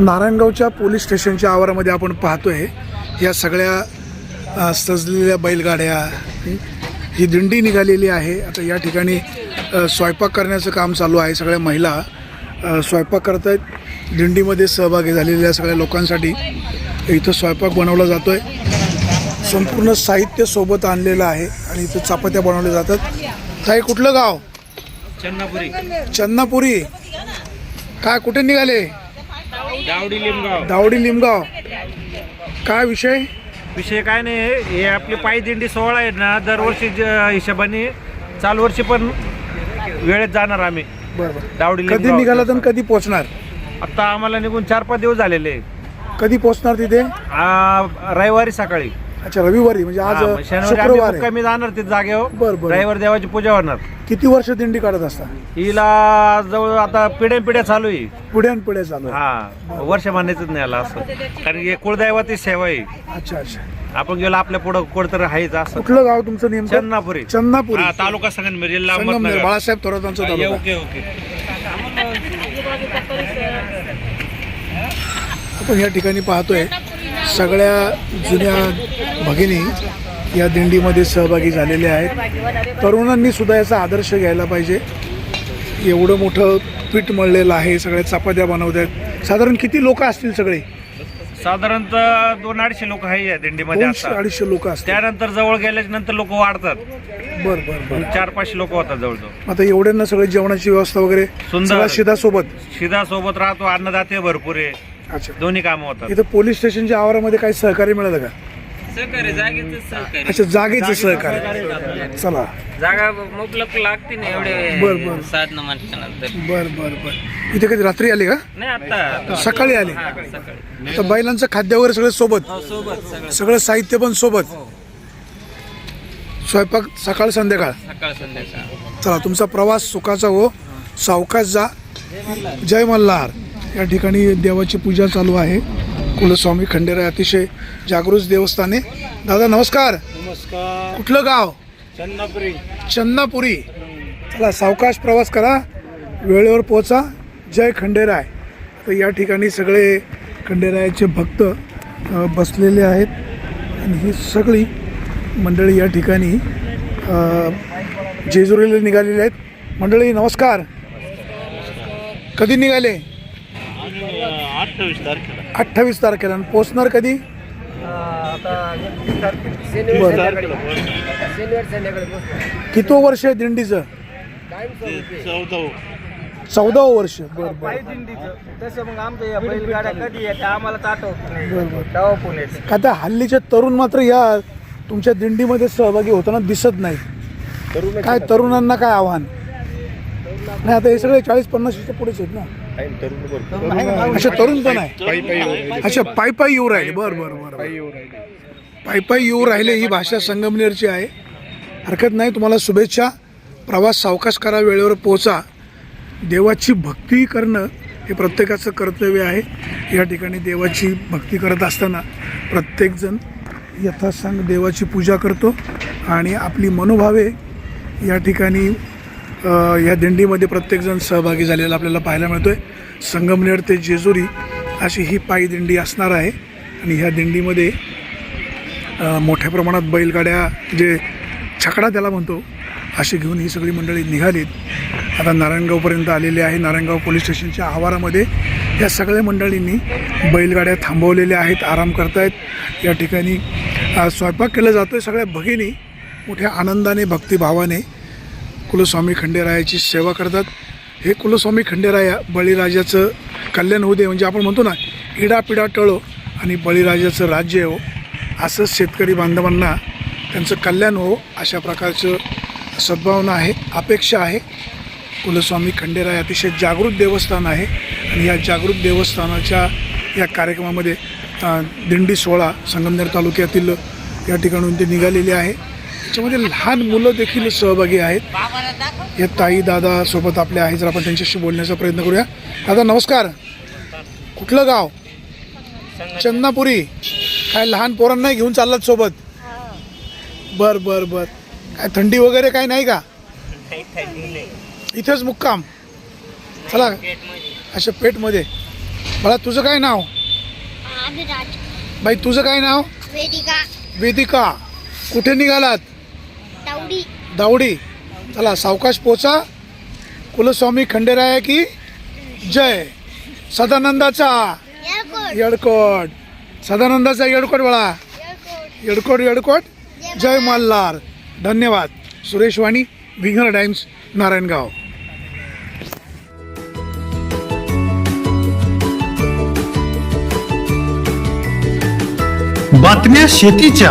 नारायणगावच्या police स्टेशनच्या आवारामध्ये आपण पाहतोय या सगळ्या सजलेल्या बैलगाड्या हं? दिंडी निघालेली आहे. आता या ठिकाणी स्वयंपाक करण्याचं काम चालू आहे. सगळ्या महिला स्वयंपाक करत आहेत दिंडीमध्ये सहभागी झालेल्या सगळ्या लोकांसाठी इथं स्वयंपाक बनवला जातो आहे संपूर्ण साहित्य सोबत आणलेलं आहे आणि इथं चपात्या बनवल्या जातात. ताई कुठलं गाव? चन्नापुरी. चन्नापुरी. काय कुठे निघाले? गावडी लिमगाव. दावडी लिमगाव. काय विषय? विषय काय नाही हे आपली पायी दिंडी सोहळा आहे ना दरवर्षी ज- हिशोबाने चालू वर्षी पण वेळेत जाणार आम्ही. बरोबर दावडी कधी लिमगाव. निघाला तर कधी पोहोचणार आता आम्हाला निघून चार पाच दिवस झालेले. कधी पोहोचणार तिथे? आ, रविवारी सकाळी. अच्छा रविवारी म्हणजे आज हा, मग शनिवारी शुक्रवार. आम्ही आहे मुक्कामी जाणार तिथे जागेवर बरं, बरं. रविवार देवाची पूजा होणार. किती वर्ष दिंडी काढत असता? हिला जवळ आता पिढ्या पिढ्या चालू आहे. पुढे आणि पुढे चालू आहे. हा वर्ष मानायचंच नाही आला असं. कारण की कुळदैवाची सेवा आहे. अच्छा अच्छा. आपण गेलो आपल्या पुढं कुठं आहेच असं. कुठलं गाव तुमचं नेमकं? चन्नापुरी. चन्नापुरी. हा, तालुका संगमनेर जिल्हा संगमनेर अहमदनगर. बाळासाहेब थोरातांचा हा, तालुका. Okay okay. आपण या ठिकाणी पाहतोय सगळ्या जुन्या भगिनी या दिंडीमध्ये सहभागी झालेल्या आहेत. तरुणांनी सुद्धा याचा आदर्श घ्यायला पाहिजे. एवढं मोठं पीठ मळलेलं आहे सगळ्या चपात्या बनवत आहेत साधारण किती लोक असतील सगळे? साधारणतः दोन अडीचशे लोक आहे या दिंडीमध्ये आता. अडीचशे लोक असतील. त्यानंतर जवळ गेल्याच्यानंतर लोक वाढतात. बर बर बर. चार पाचशे लोक होतात जवळजवळ. आता एवढ्यांना सगळे जेवणाची व्यवस्था वगैरे सुंदर. सगळा शिदा सोबत शिदा सोबत राहतो अन्नदाते भरपूर आहे. अच्छा. दोन्ही कामं होतात. इथं पोलीस स्टेशनच्या आवारामध्ये काही सहकार्य मिळालं का? सहकार्य जागेच सहकार्य. अच्छा जागेचं सहकार्य. चला जागा मुबलक लागते ना बर, एवढे बर. साधनं म्हणल्यानंतर. बर बर बर. इथे कधी रात्री आले का? नाही आता सकाळी आले. हा, सकाळी. तर बैलांचं खाद्य वगैरे सगळं सोबत. हो सोबत सगळं. सगळं साहित्य पण सोबत. स्वयंपाक सकाळ संध्याकाळ. सकाळ संध्याकाळ. चला तुमचा प्रवास सुखाचा हो. सावकाश जा. जय मल्हार. या ठिकाणी देवाची पूजा चालू आहे. कुलस्वामी खंडेराय अतिशय जागृत देवस्थाने. दादा नमस्कार. नमस्कार. कुठलं गाव? चन्नापुरी. चन्नापुरी. चला सावकाश प्रवास करा. वेळेवर पोचा जय खंडेराय. तर या ठिकाणी सगळे खंडेरायाचे भक्त बसलेले आहेत. आणि ही सगळी मंडळी या ठिकाणी जेजुरीला निघालेली आहेत. मंडळी नमस्कार. कधी निघाले? अठ्ठावीस तारखेला. अठ्ठावीस तारखेला. आणि पोचणार कधी? किती वर्ष आहे दिंडीचं? चौदा चौदा वर्ष. बरं बरं. तसं मग आमच्या या बैलगाड्या कधी येत्या आम्हाला तर आठवत नाही. बरं बरं. तेव्हा पुण्यात आता हल्लीचे तरुण मात्र या तुमच्या दिंडीमध्ये सहभागी होताना दिसत नाही काय तरुणांना काय आव्हान? नाही आता हे सगळे चाळीस पन्नासच्या पुढेच आहेत ना. अच्छा तरुण पण आहे. अच्छा पायी पायी येऊ राहिले. बर बर बर पायी पायी येऊ राहिले ही भाषा संगमनेरची आहे. हरकत नाही. तुम्हाला शुभेच्छा. प्रवास सावकाश करा. वेळेवर पोचा देवाची भक्ती करणं हे प्रत्येकाचं कर्तव्य आहे. या ठिकाणी देवाची भक्ती करत असताना प्रत्येकजण यथासांग देवाची पूजा करतो आणि आपली मनोभावे या ठिकाणी या दिंडीमध्ये प्रत्येकजण सहभागी झालेला आपल्याला पाहायला मिळतोय. संगमनेर ते जेजुरी अशी ही पायी दिंडी असणार आहे. आणि ह्या दिंडीमध्ये मोठ्या प्रमाणात बैलगाड्या जे छकडा त्याला म्हणतो अशी घेऊन ही सगळी मंडळी निघालीत. आता नारायणगावपर्यंत आलेली आहे. नारायणगाव पोलीस स्टेशनच्या आवारामध्ये या सगळ्या मंडळींनी बैलगाड्या थांबवलेल्या आहेत आराम करतायत. या ठिकाणी स्वयंपाक केला जातो आहे सगळ्या भगिनी मोठ्या आनंदाने भक्तिभावाने कुलस्वामी खंडेरायाची सेवा करतात. हे कुलस्वामी खंडेराया बळीराजाचं कल्याण होऊ दे म्हणजे आपण म्हणतो ना इडापिडा टळो आणि बळीराजाचं राज्य हो असंच शेतकरी बांधवांना त्यांचं कल्याण हो अशा प्रकारचं सद्भावना आहे अपेक्षा आहे. कुलस्वामी खंडेराय अतिशय जागृत देवस्थान आहे आणि या जागृत देवस्थानाच्या या कार्यक्रमामध्ये दिंडी सोहळा संगमनेर तालुक्यातील या ठिकाणून ते निघालेले आहे. त्याच्यामध्ये लहान मुलं देखील सहभागी आहेत. या ताई दादा सोबत आपल्या आहेत. जर आपण त्यांच्याशी बोलण्याचा प्रयत्न करूया. दादा नमस्कार. कुठलं गाव? चंदनापुरी काय लहान पोरांना घेऊन चाललात सोबत? बर बर बर. काय थंडी वगैरे काय नाही का? इथेच मुक्काम. चला. अच्छा पेटमध्ये. मला तुझं काय नाव? बाई तुझं काय नाव? वेदिका. वेदिका. कुठे निघालात? दावडी. चला सावकाश पोचा. कुलस्वामी खंडेराया की जय. सदानंदाचा येडकोट सदानंदाचा येडकोट बळा. येडकोट येडकोट जय मल्हार. धन्यवाद. सुरेश वाणी विंगर टाइम्स नारायणगाव. बातम्या शेतीच्या.